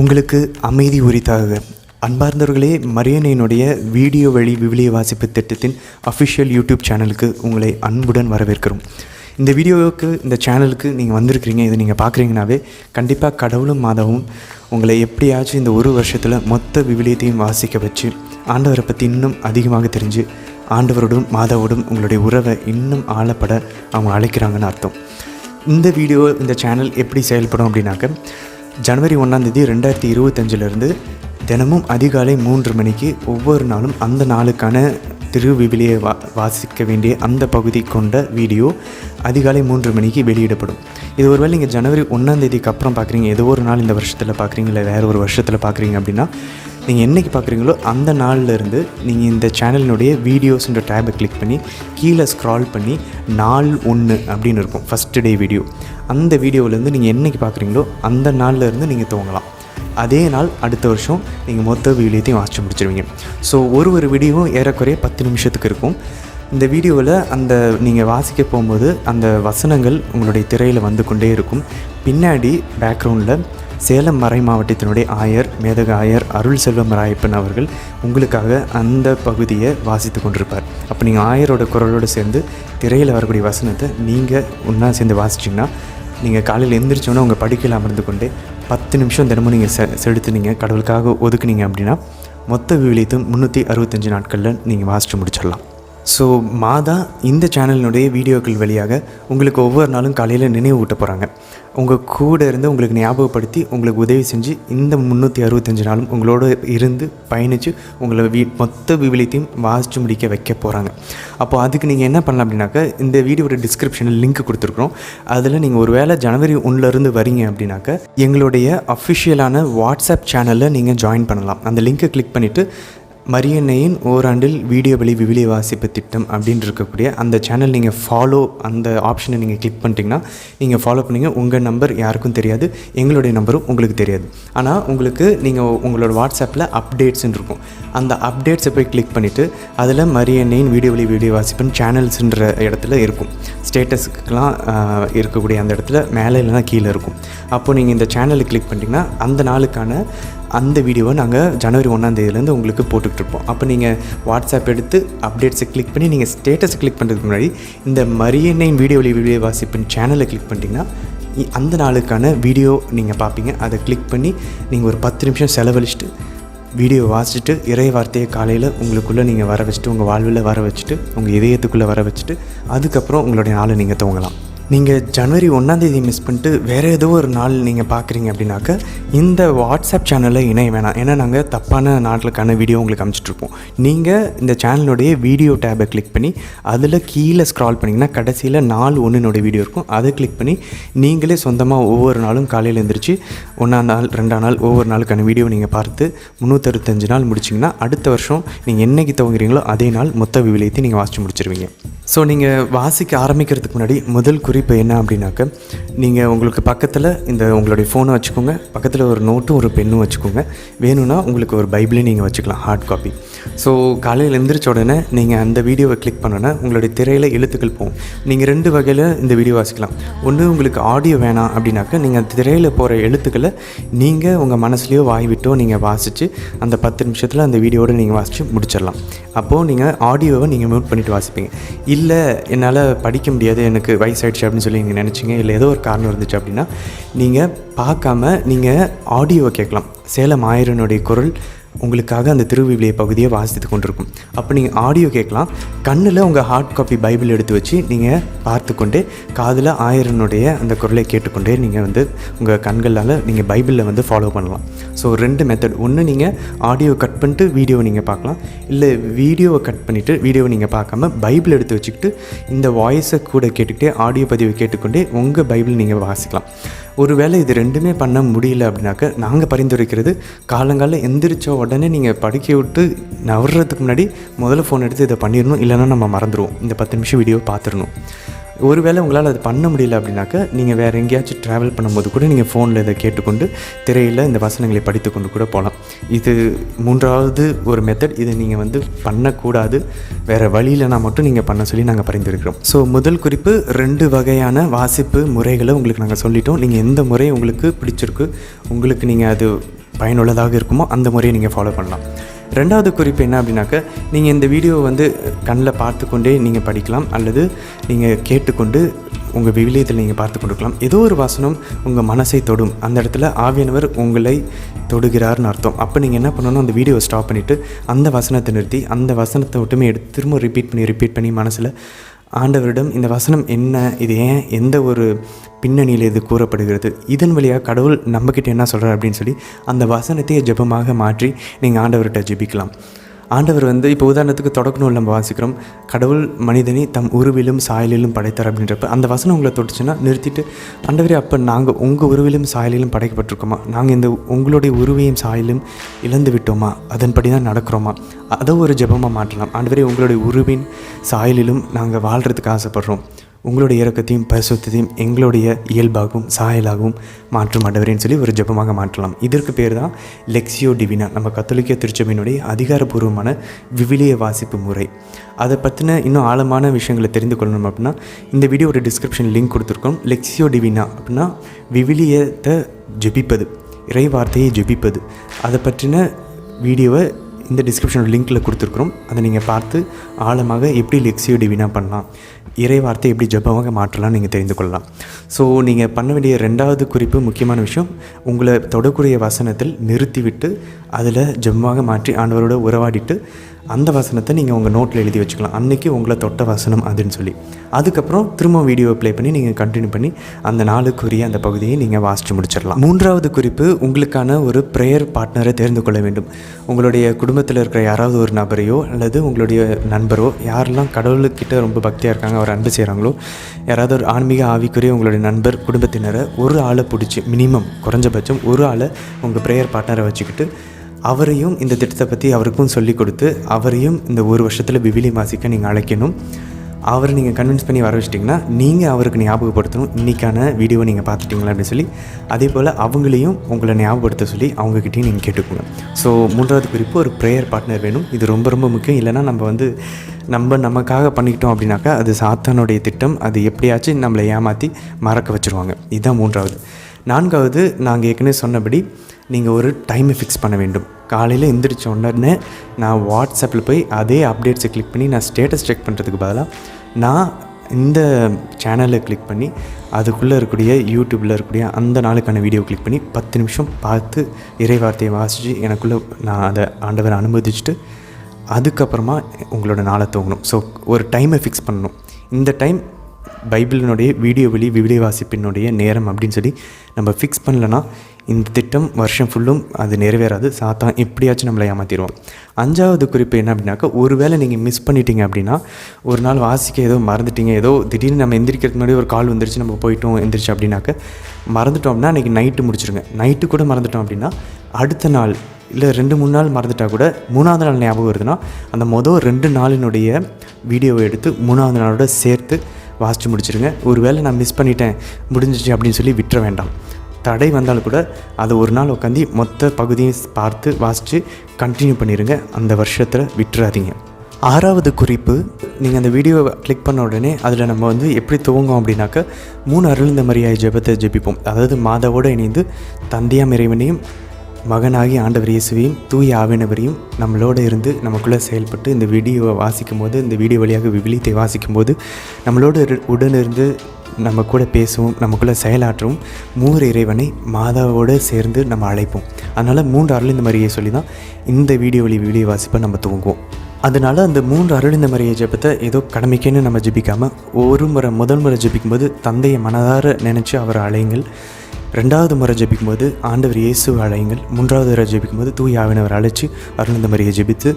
உங்களுக்கு அமைதி உரித்தாக. அன்பார்ந்தவர்களே மரியனையினுடைய வீடியோ வழி விவிலிய வாசிப்பு திட்டத்தின் அஃபிஷியல் யூடியூப் சேனலுக்கு உங்களை அன்புடன் வரவேற்கிறோம். இந்த வீடியோவுக்கு இந்த சேனலுக்கு நீங்கள் வந்திருக்கிறீங்க இதை நீங்கள் பார்க்குறீங்கனாவே கண்டிப்பாக கடவுளும் மாதவும் உங்களை எப்படியாச்சும் இந்த ஒரு வருஷத்தில் மொத்த விவிலியத்தையும் வாசிக்க வச்சு ஆண்டவரை பற்றி இன்னும் அதிகமாக தெரிஞ்சு ஆண்டவரோடும் மாதாவோடும் உங்களுடைய உறவை இன்னும் ஆழப்பட அவங்க அழைக்கிறாங்கன்னு அர்த்தம். இந்த வீடியோ இந்த சேனல் எப்படி செயல்படும் அப்படின்னாக்க ஜனவரி ஒன்றாந்தேதி ரெண்டாயிரத்தி இருபத்தஞ்சிலிருந்து தினமும் அதிகாலை மூன்று மணிக்கு ஒவ்வொரு நாளும் அந்த நாளுக்கான திருவிவிலியை வா வாசிக்க வேண்டிய அந்த பகுதி கொண்ட வீடியோ அதிகாலை மூன்று மணிக்கு வெளியிடப்படும். இது ஒருவேளை நீங்கள் ஜனவரி ஒன்றாந்தேதிக்கு அப்புறம் பார்க்குறீங்க ஏதோ ஒரு நாள் இந்த வருஷத்தில் பார்க்குறீங்க இல்லை வேறு ஒரு வருஷத்தில் பார்க்குறீங்க அப்படின்னா நீங்கள் என்றைக்கு பார்க்குறீங்களோ அந்த நாள்லேருந்து நீங்கள் இந்த சேனலினுடைய வீடியோஸ்ன்ற டேபை கிளிக் பண்ணி கீழே ஸ்க்ரால் பண்ணி நாள் ஒன்று அப்படின்னு இருக்கும் ஃபஸ்ட்டு டே வீடியோ அந்த வீடியோவிலேருந்து நீங்கள் என்றைக்கு பார்க்குறீங்களோ அந்த நாள்லேருந்து நீங்கள் துவங்கலாம். அதே நாள் அடுத்த வருஷம் நீங்கள் மொத்த வீடியோத்தையும் வாசிச்சு முடிச்சிருவீங்க. ஸோ ஒரு ஒரு வீடியோவும் ஏறக்குறைய பத்து நிமிஷத்துக்கு இருக்கும். இந்த வீடியோவில் அந்த நீங்கள் வாசிக்க போகும்போது அந்த வசனங்கள் உங்களுடைய திரையில் வந்து கொண்டே இருக்கும். பின்னாடி பேக்ரவுண்டில் சேலம் மறை மாவட்டத்தினுடைய ஆயர் மேதக ஆயர் அருள் செல்வம் ராயப்பன் அவர்கள் உங்களுக்காக அந்த பகுதியை வாசித்து கொண்டிருப்பார். அப்போ நீங்கள் ஆயரோட குரலோடு சேர்ந்து திரையில் வரக்கூடிய வசனத்தை நீங்கள் ஒன்றா சேர்ந்து வாசிச்சிங்கன்னா நீங்கள் காலையில் எழுந்திரிச்சோன்னா உங்கள் படுக்கையில் அமர்ந்து கொண்டே பத்து நிமிஷம் தினமும் நீங்கள் செ செலுத்துனீங்க கடவுளுக்காக ஒதுக்குனீங்க அப்படின்னா மொத்த விவிலியத்தும் முந்நூற்றி அறுபத்தஞ்சு நாட்களில் நீங்கள் வாசித்து முடிச்சிடலாம். ஸோ மாதா இந்த சேனலினுடைய வீடியோக்கள் வழியாக உங்களுக்கு ஒவ்வொரு நாளும் காலையில் நினைவு ஊட்ட போகிறாங்க உங்கள் கூட இருந்து உங்களுக்கு ஞாபகப்படுத்தி உங்களுக்கு உதவி செஞ்சு இந்த முந்நூற்றி அறுபத்தஞ்சு நாளும் உங்களோட இருந்து பயணித்து உங்களை வீ மொத்த விவிலியத்தையும் வாசித்து முடிக்க வைக்க போகிறாங்க அப்போ அதுக்கு நீங்கள் என்ன பண்ணலாம் அப்படின்னாக்கா இந்த வீடியோட டிஸ்கிரிப்ஷனில் லிங்க் கொடுத்துருக்குறோம். அதில் நீங்கள் ஒரு வேளை ஜனவரி ஒன்றுலேருந்து வரீங்க அப்படின்னாக்கா எங்களுடைய அஃபிஷியலான வாட்ஸ்அப் சேனலில் நீங்கள் ஜாயின் பண்ணலாம். அந்த லிங்க்கை கிளிக் பண்ணிவிட்டு மரியன்னையின் ஓராண்டில் வீடியோ வழி விவிலிய வாசிப்பு திட்டம் அப்படின்னு இருக்கக்கூடிய அந்த சேனல் நீங்கள் ஃபாலோ அந்த ஆப்ஷனை நீங்கள் கிளிக் பண்ணிட்டீங்கன்னா நீங்கள் ஃபாலோ பண்ணிங்க உங்கள் நம்பர் யாருக்கும் தெரியாது எங்களுடைய நம்பரும் உங்களுக்கு தெரியாது. ஆனால் உங்களுக்கு நீங்கள் உங்களோட வாட்ஸ்அப்பில் அப்டேட்ஸ்ன்னு இருக்கும். அந்த அப்டேட்ஸை போய் கிளிக் பண்ணிவிட்டு அதில் மரியன்னையின் வீடியோ வழி வீடியோ வாசிப்புன்னு சேனல்ஸுன்ற இடத்துல இருக்கும். ஸ்டேட்டஸுக்கெலாம் இருக்கக்கூடிய அந்த இடத்துல மேலே இல்லைனா கீழே இருக்கும். அப்போது நீங்கள் இந்த சேனலை கிளிக் பண்ணிட்டீங்கன்னா அந்த நாளுக்கான அந்த வீடியோவை நாங்கள் ஜனவரி ஒன்றாந்தேதியிலேருந்து உங்களுக்கு போட்டுக்கிட்டு இருப்போம். அப்போ நீங்கள் வாட்ஸ்அப் எடுத்து அப்டேட்ஸை கிளிக் பண்ணி நீங்கள் ஸ்டேட்டஸை கிளிக் பண்ணுறதுக்கு முன்னாடி இந்த மரியன்னையின் வீடியோ வழி வீடியோ வாசிப்பின் சேனலை கிளிக் பண்ணிட்டீங்கன்னா இ- அந்த நாளுக்கான வீடியோ நீங்கள் பார்ப்பீங்க அதை கிளிக் பண்ணி நீங்கள் ஒரு பத்து நிமிஷம் செலவழிச்சிட்டு வீடியோ வாசிச்சுட்டு இறை வார்த்தையை காலையில் உங்களுக்குள்ளே நீங்கள் வர வச்சுட்டு உங்கள் வாழ்வில் வர வச்சுட்டு உங்கள் இதயத்துக்குள்ளே வர வச்சுட்டு அதுக்கப்புறம் உங்களுடைய நாளை நீங்கள் துவங்கலாம். நீங்கள் ஜனவரி ஒன்றாந்தேதி மிஸ் பண்ணிட்டு வேறு ஏதோ ஒரு நாள் நீங்கள் பார்க்குறீங்க அப்படின்னாக்க இந்த வாட்ஸ்அப் சேனலில் இணைய வேணாம். ஏன்னா நாங்கள் தப்பான நாட்களுக்கான வீடியோ உங்களுக்கு அமைச்சிட்ருப்போம் நீங்கள் இந்த சேனலுடைய வீடியோ டேபை கிளிக் பண்ணி அதில் கீழே ஸ்க்ரால் பண்ணிங்கன்னா கடைசியில் நாள் ஒன்றுனுடைய வீடியோ இருக்கும். அதை கிளிக் பண்ணி நீங்களே சொந்தமாக ஒவ்வொரு நாளும் காலையில் எழுந்திரிச்சு ஒன்றாம் நாள் ரெண்டாம் நாள் ஒவ்வொரு நாளுக்கான வீடியோ நீங்கள் பார்த்து முந்நூற்றறுபத்தஞ்சு நாள் முடிச்சிங்கன்னா அடுத்த வருஷம் நீங்கள் என்னைக்கு துவங்குறீங்களோ அதே நாள் மொத்த விவிலியத்தை நீங்கள் வாசித்து முடிச்சிருவீங்க. ஸோ நீங்கள் வாசிக்க ஆரம்பிக்கிறதுக்கு முன்னாடி முதல் குறிப்பு என்ன அப்படின்னாக்க நீங்கள் உங்களுக்கு பக்கத்தில் இந்த உங்களுடைய ஃபோனை வச்சுக்கோங்க. பக்கத்தில் ஒரு நோட்டும் ஒரு பெண்ணும் வச்சுக்கோங்க. வேணும்னா உங்களுக்கு ஒரு பைபிளையும் நீங்கள் வச்சுக்கலாம் ஹார்ட் காப்பி ஸோ காலையில் எழுந்திரிச்ச உடனே நீங்கள் அந்த வீடியோவை கிளிக் பண்ணோன்னே உங்களுடைய திரையில் எழுத்துக்கள் போகும். நீங்கள் ரெண்டு வகையில் இந்த வீடியோ வாசிக்கலாம். ஒன்று உங்களுக்கு ஆடியோ வேணாம் அப்படின்னாக்கா நீங்கள் அந்த திரையில் போகிற எழுத்துக்களை நீங்கள் உங்கள் மனசுலையோ வாய் விட்டோ நீங்கள் வாசித்து அந்த பத்து நிமிஷத்தில் அந்த வீடியோவோட நீங்கள் வாசித்து முடிச்சிடலாம். அப்போது நீங்கள் ஆடியோவை நீங்கள் மியூட் பண்ணிவிட்டு வாசிப்பீங்க. இல்லை என்னால் படிக்க முடியாது எனக்கு வயசாயிடுச்சு அப்படின்னு சொல்லி நீங்கள் நினச்சிங்க இல்லை ஏதோ ஒரு காரணம் இருந்துச்சு அப்படின்னா நீங்கள் பார்க்காம நீங்கள் ஆடியோவை கேட்கலாம். சேலம் ஆயிரனுடைய குரல் உங்களுக்காக அந்த திருவிவிலிய பகுதியை வாசித்து கொண்டிருக்கும். அப்போ நீங்கள் ஆடியோ கேட்கலாம். கண்ணில் உங்கள் ஹார்ட் காப்பி பைபிள் எடுத்து வச்சு நீங்கள் பார்த்துக்கொண்டே காதில் ஆயிரனுடைய அந்த குரலை கேட்டுக்கொண்டே நீங்கள் வந்து உங்கள் கண்களால் நீங்கள் பைபிளில் வந்து ஃபாலோ பண்ணலாம். ஸோ ரெண்டு மெத்தட் ஒன்று நீங்கள் ஆடியோ கட் பண்ணிட்டு வீடியோவை நீங்கள் பார்க்கலாம். இல்லை வீடியோவை கட் பண்ணிவிட்டு வீடியோவை நீங்கள் பார்க்காம பைபிள் எடுத்து வச்சுக்கிட்டு இந்த வாய்ஸை கூட கேட்டுக்கிட்டே ஆடியோ பதிவை கேட்டுக்கொண்டே உங்கள் பைபிள் நீங்கள் வாசிக்கலாம். ஒருவேளை இது ரெண்டுமே பண்ண முடியல அப்படின்னாக்க நாங்கள் பரிந்துரைக்கிறது காலங்காலம் எந்திரிச்ச உடனே நீங்கள் படுக்கை விட்டு நவர்றதுக்கு முன்னாடி முதல்ல ஃபோன் எடுத்து இதை பண்ணிடணும் இல்லைன்னா நம்ம மறந்துடுவோம் இந்த பத்து நிமிஷம் வீடியோ பார்த்துடணும். ஒருவேளை உங்களால் அது பண்ண முடியல அப்படின்னாக்க நீங்கள் வேறு எங்கேயாச்சும் ட்ராவல் பண்ணும்போது கூட நீங்கள் ஃபோனில் இதை கேட்டுக்கொண்டு திரையில் இந்த வசனங்களை படித்து கொண்டு கூட போகலாம். இது மூன்றாவது ஒரு மெத்தட் இதை நீங்கள் வந்து பண்ணக்கூடாது. வேறு வழியிலனா மட்டும் நீங்கள் பண்ண சொல்லி நாங்கள் பரிந்துரைக்கிறோம். ஸோ முதல் குறிப்பு ரெண்டு வகையான வாசிப்பு முறைகளை உங்களுக்கு நாங்கள் சொல்லிட்டோம். நீங்கள் எந்த முறை உங்களுக்கு பிடிச்சிருக்கு உங்களுக்கு நீங்கள் அது பயனுள்ளதாக இருக்குமோ அந்த முறையை நீங்கள் ஃபாலோ பண்ணலாம். ரெண்டாவது குறிப்பு என்ன அப்படின்னாக்க நீங்கள் இந்த வீடியோவை வந்து கண்ணில் பார்த்து கொண்டே நீங்கள் படிக்கலாம் அல்லது நீங்கள் கேட்டுக்கொண்டு உங்கள் விவிலியத்தில் நீங்கள் பார்த்து கொடுக்கலாம். ஏதோ ஒரு வசனம் உங்கள் மனசை தொடும். அந்த இடத்துல ஆவியானவர் உங்களை தொடுகிறார்னு அர்த்தம். அப்போ நீங்கள் என்ன பண்ணணும்? அந்த வீடியோவை ஸ்டாப் பண்ணிவிட்டு அந்த வசனத்தை நிறுத்தி அந்த வசனத்தை மட்டுமே எடுத்து திரும்ப ரிப்பீட் பண்ணி ரிப்பீட் பண்ணி மனசில் ஆண்டவரிடம் இந்த வசனம் என்ன? இது ஏன்? எந்த ஒரு பின்னணியில் இது கூறப்படுகிறது. இதன் வழியாக கடவுள் நம்மக்கிட்ட என்ன சொல்கிறார் அப்படின்னு சொல்லி அந்த வசனத்தையே ஜெபமாக மாற்றி நீங்கள் ஆண்டவர்கிட்ட ஜெபிக்கலாம். ஆண்டவர் வந்து இப்போ உதாரணத்துக்கு தொடக்கணும் நம்ம வாசிக்கிறோம். கடவுள் மனிதனை தம் உருவிலும் சாயலிலும் படைத்தார் அப்படின்றப்ப அந்த வசனம் உங்களை தொட்டுச்சுன்னா நிறுத்திட்டு ஆண்டவரே அப்போ நாங்கள் உங்கள் உருவிலும் சாயலிலும் படைக்கப்பட்டிருக்கோமா? நாங்கள் இந்த உங்களுடைய உருவையும் சாயலும் இழந்து விட்டோமா? அதன்படி தான் நடக்கிறோமா? அதை ஒரு ஜெபமாக மாற்றலாம். ஆண்டவரே உங்களுடைய உருவின் சாயலிலும் நாங்கள் வாழ்கிறதுக்கு ஆசைப்படுறோம். உங்களுடைய இறக்கத்தையும் பரிசுத்தையும் எங்களுடைய இயல்பாகவும் சாயலாகவும் மாற்றும் ஆண்டவரேன்னு சொல்லி ஒரு ஜெபமாக மாற்றலாம். இதற்கு பேர் தான் லெக்ஸியோ டிவினா நம்ம கத்தோலிக்க திருச்சபையினுடைய அதிகாரப்பூர்வமான விவிலிய வாசிப்பு முறை. அதை பற்றின இன்னும் ஆழமான விஷயங்களை தெரிந்து கொள்ளணும் அப்படின்னா இந்த வீடியோட டிஸ்கிரிப்ஷன் லிங்க் கொடுத்துருக்கோம். லெக்ஸியோ டிவினா அப்படின்னா விவிலியத்தை ஜெபிப்பது இறை வார்த்தையை ஜெபிப்பது. அதை பற்றின வீடியோவை இந்த டிஸ்கிரிப்ஷன் லிங்க்கில் கொடுத்துருக்குறோம். அதை நீங்கள் பார்த்து ஆழமாக எப்படி லெக்ஸியோ டிவினா பண்ணலாம். இறைவார்த்தை எப்படி ஜபமாக மாற்றலாம் நீங்கள் தெரிந்து கொள்ளலாம். ஸோ நீங்கள் பண்ண வேண்டிய ரெண்டாவது குறிப்பு முக்கியமான விஷயம் உங்களை தொடக்கூடிய வசனத்தில் நிறுத்திவிட்டு அதில் ஜபமாக மாற்றி ஆண்டவரோட உறவாடிட்டு அந்த வசனத்தை நீங்கள் உங்கள் நோட்டில் எழுதி வச்சுக்கலாம். அன்றைக்கி உங்களை தொட்ட வசனம் அதுன்னு சொல்லி. அதுக்கப்புறம் திரும்ப வீடியோ ப்ளே பண்ணி நீங்கள் கண்டினியூ பண்ணி அந்த நாளுக்குரிய அந்த பகுதியை நீங்கள் வாசித்து முடிச்சிடலாம். மூன்றாவது குறிப்பு உங்களுக்கான ஒரு ப்ரேயர் பார்ட்னரை தேர்ந்து கொள்ள வேண்டும். உங்களுடைய குடும்பத்தில் இருக்கிற யாராவது ஒரு நபரையோ அல்லது உங்களுடைய நண்பரோ யாரெல்லாம் கடவுளுக்கிட்ட ரொம்ப பக்தியாக இருக்காங்க அவர் அன்பு செய்கிறாங்களோ யாராவது ஒரு ஆன்மீக ஆவிக்குரிய உங்களுடைய நண்பர் குடும்பத்தினரை ஒரு ஆளை பிடிச்சி மினிமம் குறைஞ்சபட்சம் ஒரு ஆளை உங்கள் ப்ரேயர் பார்ட்னரை வச்சுக்கிட்டு அவரையும் இந்த திட்டத்தை பற்றி அவருக்கும் சொல்லிக் கொடுத்து அவரையும் இந்த ஒரு வருஷத்தில் விவிலி மாசிக்க நீங்கள் அழைக்கணும். அவரை நீங்கள் கன்வின்ஸ் பண்ணி வர வச்சிட்டிங்கன்னா நீங்கள் அவருக்கு ஞாபகப்படுத்தணும். இன்றைக்கான வீடியோவை நீங்கள் பார்த்துட்டிங்களா அப்படின்னு சொல்லி அதே போல் அவங்களையும் உங்களை ஞாபகப்படுத்த சொல்லி அவங்கக்கிட்டையும் நீங்கள் கேட்டுக்கோங்க. ஸோ மூன்றாவது குறிப்பு ஒரு ப்ரேயர் பார்ட்னர் வேணும். இது ரொம்ப ரொம்ப முக்கியம். இல்லைன்னா நம்ம வந்து நம்ம நமக்காக பண்ணிக்கிட்டோம் அப்படின்னாக்கா அது சாத்தானுடைய திட்டம். அது எப்படியாச்சும் நம்மளை ஏமாற்றி மறக்க வச்சுருவாங்க. இதுதான் மூன்றாவது. நான்காவது நாங்கள் ஏற்கனவே சொன்னபடி நீங்கள் ஒரு டைமை ஃபிக்ஸ் பண்ண வேண்டும். காலையில் எந்திரிச்ச உடனே நான் வாட்ஸ்அப்பில் போய் அதே அப்டேட்ஸை கிளிக் பண்ணி நான் ஸ்டேட்டஸ் செக் பண்ணுறதுக்கு பதிலாக நான் இந்த சேனலை கிளிக் பண்ணி அதுக்குள்ளே இருக்கக்கூடிய யூடியூப்பில் இருக்கக்கூடிய அந்த நாளுக்கான வீடியோ கிளிக் பண்ணி பத்து நிமிஷம் பார்த்து இறை வார்த்தையை வாசித்து எனக்குள்ளே நான் அதை ஆண்டவரை அனுமதிச்சுட்டு அதுக்கப்புறமா உங்களோட நாளை தூங்கணும் ஸோ ஒரு டைமை ஃபிக்ஸ் பண்ணணும். இந்த டைம் பைபிளினுடைய வீடியோ வெளி விவிலிய வாசிப்பினுடைய நேரம் அப்படின்னு சொல்லி நம்ம ஃபிக்ஸ் பண்ணலன்னா இந்த திட்டம் வருஷம் ஃபுல்லும் அது நிறைவேறாது. சாத்தான் எப்படியாச்சும் நம்மளை ஏமாற்றிடுவோம் அஞ்சாவது குறிப்பு என்ன அப்படின்னாக்கா ஒருவேளை நீங்கள் மிஸ் பண்ணிட்டீங்க அப்படின்னா ஒரு நாள் வாசிக்க ஏதோ மறந்துட்டீங்க. ஏதோ திடீர்னு நம்ம எந்திரிக்கிறதுக்கு முன்னாடி ஒரு கால் வந்துருச்சு நம்ம போயிட்டோம் எந்திரிச்சு அப்படின்னாக்க மறந்துட்டோம்னா அன்றைக்கி நைட்டு முடிச்சிருங்க. நைட்டு கூட மறந்துட்டோம் அப்படின்னா அடுத்த நாள் இல்லை ரெண்டு மூணு நாள் மறந்துட்டா கூட மூணாவது நாள் ஞாபகம் வருதுன்னா அந்த மொதல் ரெண்டு நாளினுடைய வீடியோவை எடுத்து மூணாவது நாளோட சேர்த்து வாசித்து முடிச்சிருங்க. ஒருவேளை நான் மிஸ் பண்ணிட்டேன் முடிஞ்சிச்சு அப்படின்னு சொல்லி விட்டுற வேண்டாம். தடை வந்தாலும் கூட அதை ஒரு நாள் உட்காந்து மொத்த பகுதியும் பார்த்து வாசித்து கண்டினியூ பண்ணிடுங்க அந்த வருஷத்தில் விட்டுறாதீங்க. ஆறாவது குறிப்பு நீங்கள் அந்த வீடியோவை கிளிக் பண்ண உடனே அதில் நம்ம வந்து எப்படி துவங்கும் அப்படின்னாக்க மூணு அருள்ந்த மரியாதை ஜெபத்தை ஜெபிப்போம். அதாவது மாதாவோடு இணைந்து தந்தையாம் இறைவனையும் மகனாகி ஆண்டவர் இயேசுவையும் தூய ஆவினவரையும் நம்மளோட இருந்து நமக்குள்ளே செயல்பட்டு இந்த வீடியோவை வாசிக்கும் போது இந்த வீடியோ வழியாக விவிலியத்தை வாசிக்கும் போது நம்மளோட உடனிருந்து நம்ம கூட பேசவும் நமக்குள்ளே செயலாற்றவும் மூர் இறைவனை மாதாவோடு சேர்ந்து நம்ம அழைப்போம். அதனால் மூன்று அருள் இந்த மாதிரியே சொல்லி தான் இந்த வீடியோ வழி வீடியோ வாசிப்பை நம்ம துவங்குவோம். அதனால் அந்த மூன்று அருள் இந்த மாதிரியை ஜபத்தை ஏதோ கடமைக்கேன்னு நம்ம ஜெபிக்காமல் ஒரு முறை முதல் முறை ஜெபிக்கும்போது தந்தையை மனதார நினச்சி அவரை அழையுங்கள். ரெண்டாவது முறை ஜெபிக்கும்போது ஆண்டவர் இயேசு அழையுங்கள். மூன்றாவது முறை ஜெபிக்கும்போது தூய் ஆவினவர் அழைச்சி அருள் இந்த மாதிரியை ஜெபித்து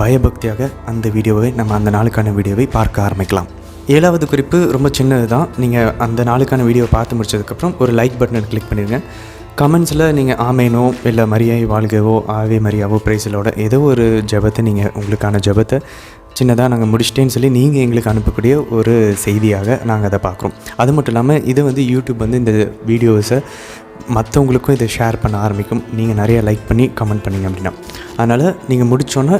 பயபக்தியாக அந்த வீடியோவை நம்ம அந்த நாளுக்கான வீடியோவை பார்க்க ஆரம்பிக்கலாம். ஏழாவது குறிப்பு ரொம்ப சின்னது தான் நீங்கள் அந்த நாளுக்கான வீடியோ பார்த்து முடிச்சதுக்கப்புறம் ஒரு லைக் பட்டனை கிளிக் பண்ணிடுங்க கமெண்ட்ஸில் நீங்கள் ஆமேனோ இல்லை மரியாய் வாழ்கவோ ஆவே மரியாவோ பிரைஸிலோட ஏதோ ஒரு ஜெபத்தை நீங்கள் உங்களுக்கான ஜெபத்தை சின்னதாக நாங்கள் முடிச்சிட்டேன்னு சொல்லி நீங்கள் எங்களுக்கு அனுப்பக்கூடிய ஒரு செய்தியாக நாங்கள் அதை பார்க்குறோம். அது மட்டும் இல்லாமல் இது வந்து யூடியூப் வந்து இந்த வீடியோஸை மற்றவங்களுக்கும் இதை ஷேர் பண்ண ஆரம்பிக்கும். நீங்கள் நிறையா லைக் பண்ணி கமெண்ட் பண்ணிங்க அப்படின்னா. அதனால் நீங்கள் முடிச்சோன்னே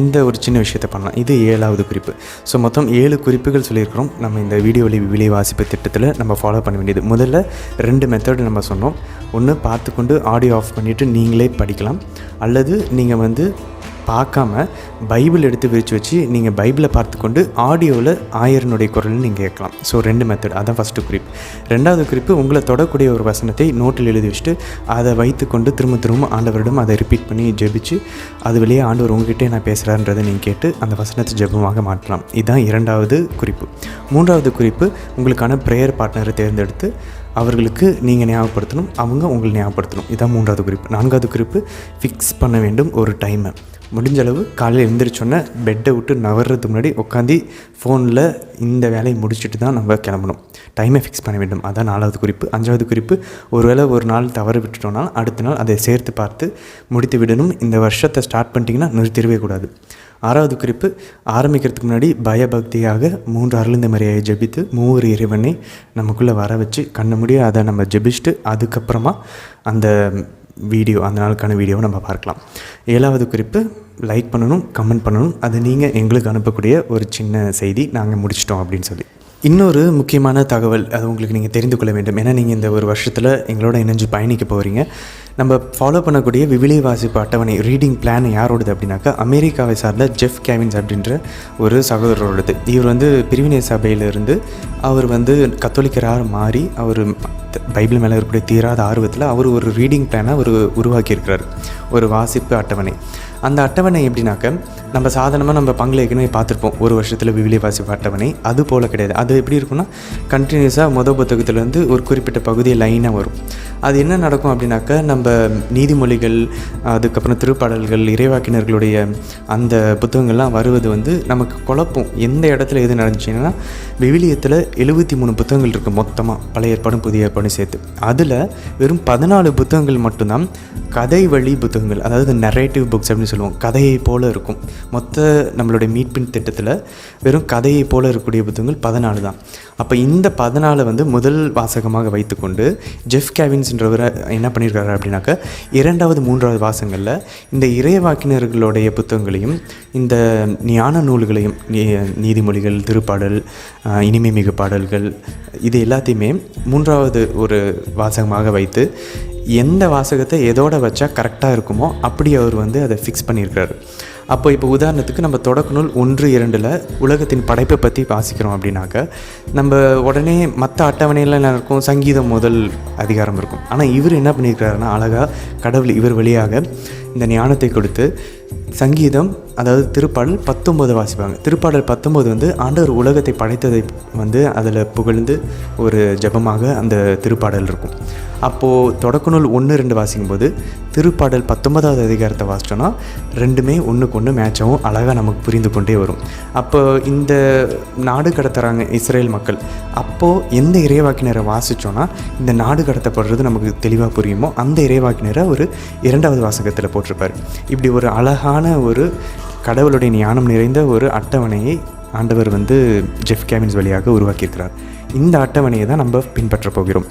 இந்த ஒரு சின்ன விஷயத்தை பண்ணலாம். இது ஏழாவது குறிப்பு. ஸோ மொத்தம் ஏழு குறிப்புகள் சொல்லியிருக்கிறோம். நம்ம இந்த வீடியோ வழி விலை வாசிப்பு திட்டத்தில் நம்ம ஃபாலோ பண்ண வேண்டியது. முதல்ல ரெண்டு மெத்தடு நம்ம சொன்னோம். ஒன்று பார்த்துக்கொண்டு ஆடியோ ஆஃப் பண்ணிவிட்டு நீங்களே படிக்கலாம். அல்லது நீங்கள் வந்து பார்க்காம பைபிள் எடுத்து விரித்து வச்சு நீங்கள் பைபிளை பார்த்துக்கொண்டு ஆடியோவில் ஆயரனுடைய குரல் நீங்கள் கேட்கலாம். ஸோ ரெண்டு மெத்தட் அதான் ஃபஸ்ட்டு குறிப்பு. ரெண்டாவது குறிப்பு உங்களை தொடக்கூடிய ஒரு வசனத்தை நோட்டில் எழுதி வச்சுட்டு அதை வைத்துக்கொண்டு திரும்ப திரும்ப ஆண்டவரிடம் அதை ரிப்பீட் பண்ணி ஜெபிச்சு அது வெளியே ஆண்டவர் உங்ககிட்டே நான் பேசுகிறான்றதை நீங்கள் கேட்டு அந்த வசனத்தை ஜெபமாக மாற்றலாம். இதுதான் இரண்டாவது குறிப்பு. மூன்றாவது குறிப்பு உங்களுக்கான ப்ரேயர் பார்ட்னரை தேர்ந்தெடுத்து அவர்களுக்கு நீங்கள் ஞாபகப்படுத்தணும் அவங்க உங்களை ஞாபகப்படுத்தணும். இதுதான் மூன்றாவது குறிப்பு. நான்காவது குறிப்பு ஃபிக்ஸ் பண்ண வேண்டும் ஒரு டைமை முடிஞ்ச அளவு காலையில் எழுந்திரிச்சோன்னே பெட்டை விட்டு நவர்றதுக்கு முன்னாடி உட்காந்து ஃபோனில் இந்த வேலையை முடிச்சுட்டு தான் நம்ம கிளம்பணும். டைமை ஃபிக்ஸ் பண்ண வேண்டும். அதான் நாலாவது குறிப்பு. அஞ்சாவது குறிப்பு ஒருவேளை ஒரு நாள் தவறு விட்டுட்டோம்னா அடுத்த நாள் அதை சேர்த்து பார்த்து முடித்து விடணும். இந்த வருஷத்தை ஸ்டார்ட் பண்ணிட்டீங்கன்னா நிறுத்திடவே கூடாது. ஆறாவது குறிப்பு ஆரம்பிக்கிறதுக்கு முன்னாடி பயபக்தியாக மூன்று அருளிந்த மரியாதை ஜெபித்து மூவர் இறைவனை நமக்குள்ளே வர வச்சு கண்ண முடிய அதை நம்ம ஜெபிச்சுட்டு அதுக்கப்புறமா அந்த வீடியோ அந்த நாளுக்கான வீடியோவை நம்ம பார்க்கலாம். ஏழாவது குறிப்பு லைக் பண்ணணும் கமெண்ட் பண்ணணும். அது நீங்கள் எங்களுக்கு அனுப்பக்கூடிய ஒரு சின்ன செய்தி நாங்கள் முடிச்சிட்டோம் அப்படின்னு சொல்லி. இன்னொரு முக்கியமான தகவல் அது உங்களுக்கு நீங்கள் தெரிந்து கொள்ள வேண்டும். ஏன்னா நீங்கள் இந்த ஒரு வருஷத்தில் எங்களோட இணைஞ்சு பயணிக்க போகிறீங்க நம்ம ஃபாலோ பண்ணக்கூடிய விவிலை வாசிப்பு அட்டவணை ரீடிங் பிளான் யாரோடது அப்படின்னாக்கா அமெரிக்காவை சார்ந்த ஜெஃப் கேவின்ஸ் அப்படின்ற ஒரு சகோதரரோடது இவர் வந்து பிரிவினை சபையிலிருந்து அவர் வந்து கத்தோலிக்கராக மாறி அவர் பைபிள் மேலே இருக்கக்கூடிய தீராத ஆர்வத்தில் அவர் ஒரு ரீடிங் பிளானை அவர் உருவாக்கியிருக்கிறார். ஒரு வாசிப்பு அட்டவணை. அந்த அட்டவணை எப்படின்னாக்க நம்ம சாதாரணமாக நம்ம பங்கில் ஏற்கனவே பார்த்துருப்போம். ஒரு வருஷத்தில் விவிலிய வாசிப்பு அட்டவணை. அது போல் கிடையாது. அது எப்படி இருக்கும்னா கண்டினியூஸாக மொதல் புத்தகத்துலேருந்து ஒரு குறிப்பிட்ட பகுதியை லைனாக வரும். அது என்ன நடக்கும் அப்படின்னாக்க நம்ம நீதிமொழிகள் அதுக்கப்புறம் திருப்பாடல்கள் இறைவாக்கினர்களுடைய அந்த புத்தகங்கள்லாம் வருவது வந்து நமக்கு குழப்பம். எந்த இடத்துல எது நடந்துச்சுன்னா விவிலியத்தில் எழுபத்தி மூணு புத்தகங்கள் இருக்குது மொத்தமாக பழைய ஏற்பாடும் புதிய ஏற்பாடும் சேர்த்து. அதில் வெறும் பதினாலு புத்தகங்கள் மட்டும்தான் கதை வழி புத்தகம் புத்தகங்கள் அதாவது நரேட்டிவ் புக்ஸ் அப்படின்னு சொல்லுவோம் கதையை போல் இருக்கும். மொத்த நம்மளுடைய மீட்பின் திட்டத்தில் வெறும் கதையை போல் இருக்கக்கூடிய புத்தகங்கள் பதினாலு தான். அப்போ இந்த பதினாலை வந்து முதல் வாசகமாக வைத்துக்கொண்டு ஜெஃப் கேவின்ஸ்ன்றவர் என்ன பண்ணியிருக்காரு அப்படின்னாக்க இரண்டாவது மூன்றாவது வாசங்களில் இந்த இறைவாக்கினர்களுடைய புத்தகங்களையும் இந்த ஞான நூல்களையும் நீ- நீதிமொழிகள் திருப்பாடல் இனிமை மிகு பாடல்கள் இது எல்லாத்தையுமே மூன்றாவது ஒரு வாசகமாக வைத்து எந்த வாசகத்தை எதோட வச்சா கரெக்டாக இருக்குமோ அப்படி அவர் வந்து அதை ஃபிக்ஸ் பண்ணியிருக்காரு. அப்போ இப்போ உதாரணத்துக்கு நம்ம தொடக்க நூல் ஒன்று இரண்டில் உலகத்தின் படைப்பை பற்றி வாசிக்கிறோம் அப்படின்னாக்க நம்ம உடனே மற்ற அட்டவணையில் என்ன இருக்கும் சங்கீதம் முதல் அதிகாரம் இருக்கும். ஆனால் இவர் என்ன பண்ணியிருக்கிறாருன்னா அழகாக கடவுள் இவர் வழியாக இந்த ஞானத்தை கொடுத்து சங்கீதம் அதாவது திருப்பாடல் பத்தொம்போது வாசிப்பாங்க. திருப்பாடல் பத்தொம்போது வந்து ஆண்டவர் உலகத்தை படைத்ததை வந்து அதில் புகழ்ந்து ஒரு ஜெபமாக அந்த திருப்பாடல் இருக்கும். அப்போது தொடக்கநூல் ஒன்று ரெண்டு வாசிக்கும்போது திருப்பாடல் பத்தொன்பதாவது அதிகாரத்தை வாசிச்சோன்னா ரெண்டுமே ஒன்றுக்கு ஒன்று மேட்சாகவும் அழகாக நமக்கு புரிந்து கொண்டே வரும். அப்போ இந்த நாடு கடத்துகிறாங்க இஸ்ரேல் மக்கள். அப்போது எந்த இறைவாக்கினரை வாசித்தோன்னா இந்த நாடு கடத்தப்படுறது நமக்கு தெளிவாக புரியுமோ அந்த இறைவாக்கினரை ஒரு இரண்டாவது வாசகத்தில் போட்டிருப்பார். இப்படி ஒரு அழகான ஒரு கடவுளுடைய ஞானம் நிறைந்த ஒரு அட்டவணையை ஆண்டவர் வந்து ஜெஃப் கேமின்ஸ் வழியாக உருவாக்கியிருக்கிறார். இந்த அட்டவணையை தான் நம்ம பின்பற்ற போகிறோம்.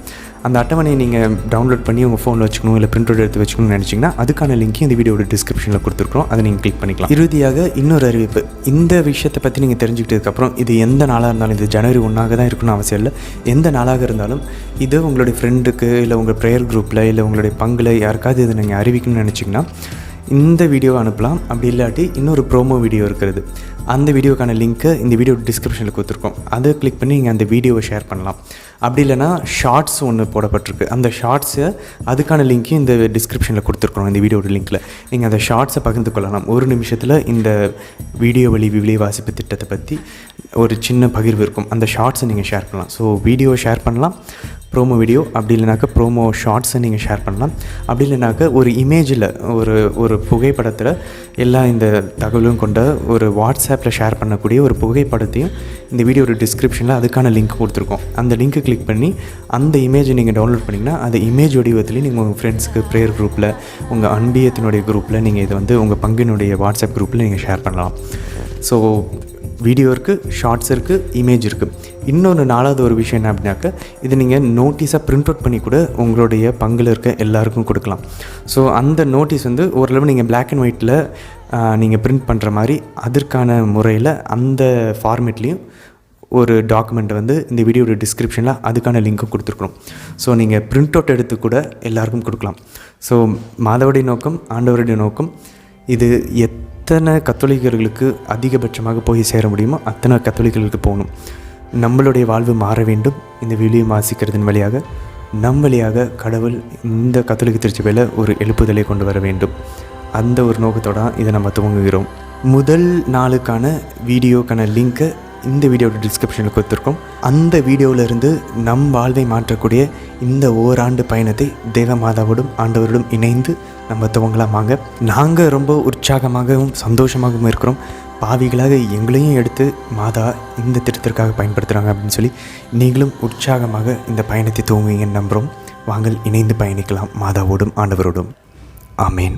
அந்த அட்டவணையை நீங்கள் டவுன்லோட் பண்ணி உங்கள் ஃபோனில் வச்சுக்கணும் இல்லை பிரிண்ட் எடுத்து வச்சுக்கணும்னு நினச்சிங்கன்னா அதுக்கான லிங்க் இந்த வீடியோட டிஸ்கிரிப்ஷனில் கொடுத்துருக்கோம் அதை நீங்கள் கிளிக் பண்ணிக்கலாம். இறுதியாக இன்னொரு அறிவிப்பு. இந்த விஷயத்தை பற்றி நீங்கள் தெரிஞ்சுக்கிட்டதுக்கப்புறம் இது எந்த நாளாக இருந்தாலும் இது ஜனவரி ஒன்றாக தான் இருக்கணும்னு அவசியம் இல்லை. எந்த நாளாக இருந்தாலும் இது உங்களுடைய ஃப்ரெண்டுக்கு இல்லை உங்கள் ப்ரேயர் குரூப்பில் இல்லை உங்களுடைய பங்கில் யாருக்காவது இதை நீங்கள் அறிவிக்கணும்னு நினச்சிங்கன்னா இந்த வீடியோவை அனுப்பலாம். அப்படி இல்லாட்டி இன்னொரு ப்ரோமோ வீடியோ இருக்கிறது. அந்த வீடியோக்கான லிங்க்கு இந்த வீடியோ டிஸ்கிரிப்ஷனில் கொடுத்துருக்கோம். அதை கிளிக் பண்ணி நீங்கள் அந்த வீடியோவை ஷேர் பண்ணலாம். அப்படி இல்லைன்னா ஷார்ட்ஸ் ஒன்று போடப்பட்டிருக்கு. அந்த ஷார்ட்ஸை அதுக்கான லிங்க்கையும் இந்த டிஸ்கிரிப்ஷனில் கொடுத்துருக்குறோம் இந்த வீடியோட லிங்க்கில் நீங்கள் அந்த ஷார்ட்ஸை பகிர்ந்து கொள்ளலாம். ஒரு நிமிஷத்தில் இந்த வீடியோ வழி விவிலிய வாசிப்பு திட்டத்தை பற்றி ஒரு சின்ன பகிர்வு இருக்கும். அந்த ஷார்ட்ஸை நீங்கள் ஷேர் பண்ணலாம். ஸோ வீடியோ ஷேர் பண்ணலாம். ப்ரோமோ வீடியோ அப்படி இல்லைனாக்கா ப்ரோமோ ஷார்ட்ஸை நீங்கள் ஷேர் பண்ணலாம். அப்படி இல்லைனாக்கா ஒரு இமேஜில் ஒரு ஒரு புகைப்படத்தில் எல்லா இந்த தகவலும் கொண்ட ஒரு வாட்ஸ்அப் வாட்ஸ்அப்பில் ஷேர் பண்ணக்கூடிய ஒரு புகைப்படத்தையும் இந்த வீடியோட டிஸ்கிரிப்ஷனில் அதுக்கான லிங்க் கொடுத்துருக்கோம். அந்த லிங்க்கை கிளிக் பண்ணி அந்த இமேஜை நீங்கள் டவுன்லோட் பண்ணிங்கன்னா அந்த இமேஜ் வடிவத்துலேயும் நீங்கள் உங்கள் ஃப்ரெண்ட்ஸ்க்கு ப்ரேயர் குரூப்பில் உங்கள் அன்பியத்தினுடைய குரூப்பில் நீங்கள் இதை வந்து உங்கள் பங்கினுடைய வாட்ஸ்அப் குரூப்பில் நீங்கள் ஷேர் பண்ணலாம். ஸோ வீடியோ இருக்குது ஷார்ட்ஸ் இருக்குது இமேஜ் இருக்குது இன்னொன்று நாலாவது ஒரு விஷயம் என்ன அப்படின்னாக்க இது நீங்கள் நோட்டீஸாக பிரிண்ட் அவுட் பண்ணி கூட உங்களுடைய பங்கில் இருக்க எல்லாருக்கும் கொடுக்கலாம். ஸோ அந்த நோட்டீஸ் வந்து ஓரளவு நீங்கள் பிளாக் அண்ட் ஒயிட்டில் நீங்கள் பிரிண்ட் பண்ணுற மாதிரி அதற்கான முறையில் அந்த ஃபார்மேட்லேயும் ஒரு டாக்குமெண்ட் வந்து இந்த வீடியோட டிஸ்கிரிப்ஷனில் அதுக்கான லிங்க்கும் கொடுத்துருக்குறோம் ஸோ நீங்கள் பிரிண்ட் அவுட் எடுத்து கூட எல்லாருக்கும் கொடுக்கலாம். ஸோ மாதவருடைய நோக்கம் ஆண்டவருடைய நோக்கம் இது எத்தனை கத்தோலிக்கர்களுக்கு அதிகபட்சமாக போய் சேர முடியுமோ அத்தனை கத்தோலிக்கர்களுக்கு போகணும். நம்மளுடைய வாழ்வு மாற வேண்டும். இந்த வீடியோ வாசிக்கிறதன் வழியாக நம் வழியாக கடவுள் இந்த கத்தோலிக்க திருச்சபையில் ஒரு எழுப்புதலை கொண்டு வர வேண்டும். அந்த ஒரு நோக்கத்தோட தான் இதை நம்ம துவங்குகிறோம். முதல் நாளுக்கான வீடியோக்கான லிங்க்கை இந்த வீடியோட டிஸ்கிரிப்ஷனில் கொடுத்துருக்கோம். அந்த வீடியோவிலிருந்து நம் வாழ்வை மாற்றக்கூடிய இந்த ஓராண்டு பயணத்தை தேவமாதாவோடும் ஆண்டவரோடும் இணைந்து நம்ம துவங்கலாம் வாங்க. நாங்கள் ரொம்ப உற்சாகமாகவும் சந்தோஷமாகவும் இருக்கிறோம். பாவிகளாக எங்களையும் எடுத்து மாதா இந்த திட்டத்திற்காக பயன்படுத்துகிறாங்க அப்படின்னு சொல்லி நீங்களும் உற்சாகமாக இந்த பயணத்தை துவங்குவீங்கன்னு நம்புகிறோம் வாங்கள் இணைந்து பயணிக்கலாம் மாதாவோடும் ஆண்டவரோடும். ஆமேன்.